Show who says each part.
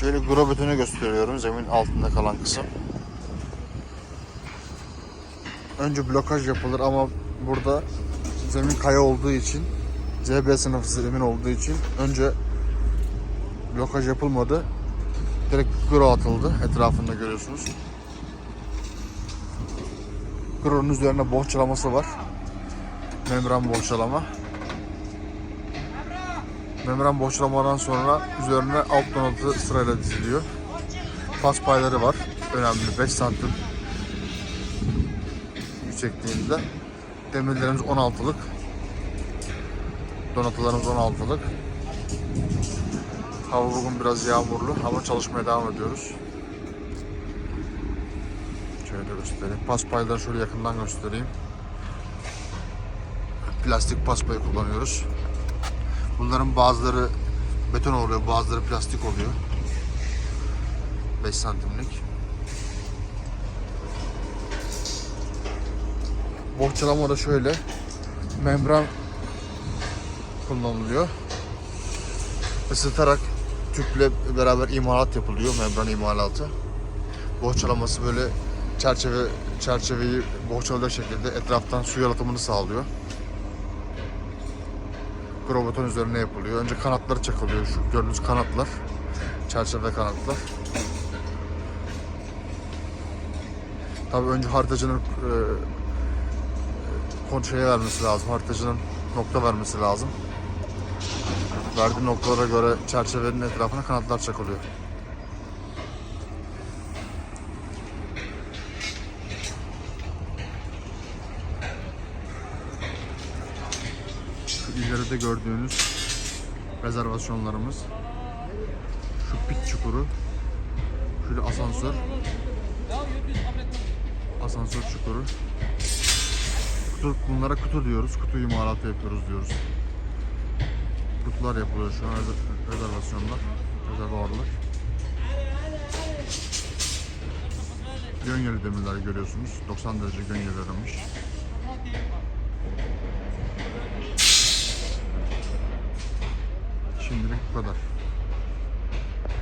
Speaker 1: Şöyle grobetonu gösteriyorum zemin altında kalan kısım. Önce blokaj yapılır ama burada zemin kaya olduğu için CB sınıfı zemin olduğu için önce blokaj yapılmadı. Direkt gro atıldı etrafında görüyorsunuz. Gro'nun üzerine bohçalaması var. Membran bohçalama. Membran boşlamadan sonra üzerine alt donatı sırayla diziliyor. Pas payları var. Önemli 5 santim yüksekliğinde. Demirlerimiz 16'lık. Donatılarımız 16'lık. Hava bugün biraz yağmurlu ama çalışmaya devam ediyoruz. Şöyle göstereyim. Pas payları şöyle yakından göstereyim. Plastik pas payı kullanıyoruz. Bunların bazıları beton oluyor, bazıları plastik oluyor. 5 santimlik. Bohçalama da şöyle. Membran kullanılıyor. Isıtarak tüple beraber imalat yapılıyor, membran imalatı. Bohçalaması böyle çerçeve çerçeveyi bohçalayacak şekilde etraftan su yalıtımını sağlıyor roboton üzerine yapılıyor. Önce kanatları çakılıyor. Şu gördüğünüz kanatlar. Çerçeve kanatlar. Tabii önce haritacının e, kontrole vermesi lazım. Haritacının nokta vermesi lazım. Verdiği noktalara göre çerçevenin etrafına kanatlar çakılıyor. İleride gördüğünüz rezervasyonlarımız. Şu pit çukuru. Şöyle asansör. Asansör çukuru. Kutu, bunlara kutu diyoruz. Kutu imalatı yapıyoruz diyoruz. Kutular yapılıyor şu an rez- rezervasyonlar. Rezervuarlar. Gönyeli demirler görüyorsunuz. 90 derece gönyeli aramış. Şimdilik bu kadar.